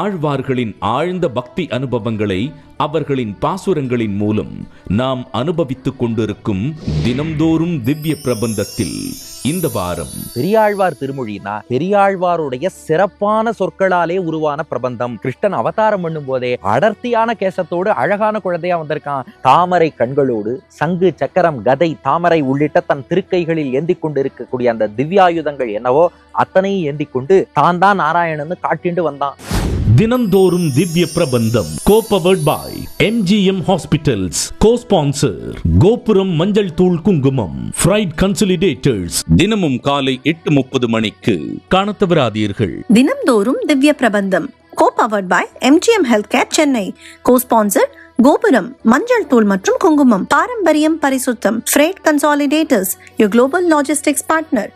ஆழ்வார்களின் ஆழ்ந்த பக்தி அனுபவங்களை அவர்களின் பாசுரங்களின் மூலம் நாம் அனுபவித்துக் கொண்டிருக்கும் தினம்தோறும் திவ்ய பிரபந்தத்தில் இந்த வாரம். பெரியாழ்வார் திருமொழினா பெரியாழ்வாருடைய சிறப்பான சொற்களாலே உருவான பிரபந்தம். கிருஷ்ணன் அவதாரம் பண்ணும் போதே அடர்த்தியான கேசத்தோடு அழகான குழந்தையா வந்திருக்கான். தாமரை கண்களோடு சங்கு சக்கரம் கதை தாமரை உள்ளிட்ட தன் திருக்கைகளில் ஏந்தி கொண்டு இருக்கக்கூடிய அந்த திவ்யாயுதங்கள் என்னவோ அத்தனையும் ஏந்தி கொண்டு தான் தான் நாராயணன்னு காட்டிண்டு வந்தான். தினந்தோறும் திவ்ய பிரபந்தம். கோபவர்ட் பாய் எம்ஜிஎம் ஹாஸ்பிட்டல்ஸ் கோ-ஸ்பான்சர் கோபுரம் மஞ்சள் தூள் குங்குமம் ஃப்ரைட் கன்சலிடேட்டர்ஸ் தினமும் காலை எட்டு முப்பது மணிக்கு காணத் தவறாதீர்கள் தினம்தோறும் Divya Prabandham. Co powered by MGM health care Chennai co sponsor Gopuram மஞ்சள் தூள் மற்றும் குங்குமம். பாரம்பரியம் பரிசுத்தம் freight consolidators your global logistics partner